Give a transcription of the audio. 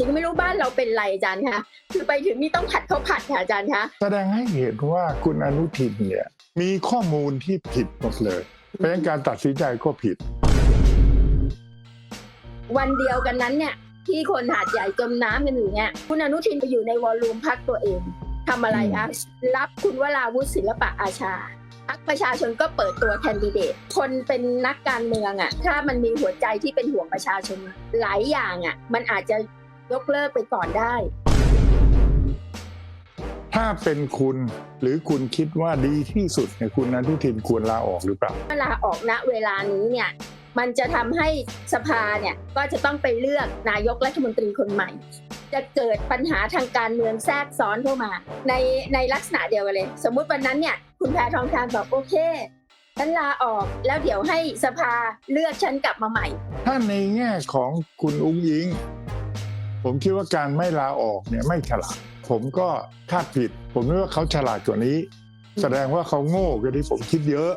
จริงไม่รู้บ้านเราเป็นไรอาจารย์คะคือไปถึงนี่ต้องผัดข้าวผัดค่ะอาจารย์คะแสดงให้เห็นว่าคุณอนุทินเนี่ยมีข้อมูลที่ผิดหมดเลย เพราะฉะนั้นการตัดสินใจก็ผิด วันเดียวกันนั้นเนี่ยที่คนหาดใหญ่จมน้ำกันอยู่เนี่ยคุณอนุทินไปอยู่ในวอลลุ่มพักตัวเองทำอะไรคะรับคุณวราวุฒิศิลปะอาชาพักประชาชนก็เปิดตัวแคนดิเดต คนเป็นนักการเมืองอะ่ะ ถ้ามันมีหัวใจที่เป็นห่วงประชาชนหลายอย่างอะ่ะ มันอาจจะ ยกเลิกไปก่อนได้ ถ้าเป็นคุณหรือคุณคิดว่าดีที่สุดเนี่ยคุณอนุทินควรลาออกหรือเปล่าเวลาออกณเวลานี้เนี่ย มันจะทำให้สภาเนี่ยก็จะต้องไปเลือกนายกรัฐมนตรีคนใหม่ จะเกิดปัญหาทางการเมืองแทรกซ้อนเข้ามา ในในลักษณะเดียวกันเลย สมมุติวันนั้นเนี่ย คุณแพทองทานบอกโอเคฉันลาออกแล้วเดี๋ยวให้สภาเลือกฉันกลับมาใหม่ ถ้าในแง่ของคุณอุ้งอิง ผมคิดว่าการไม่ลาออกเนี่ยไม่ฉลาด ผมก็คาดผิด ผมคิดว่าเขาฉลาดกว่านี้ แสดงว่าเขาโง่กว่าที่ผมคิดเยอะ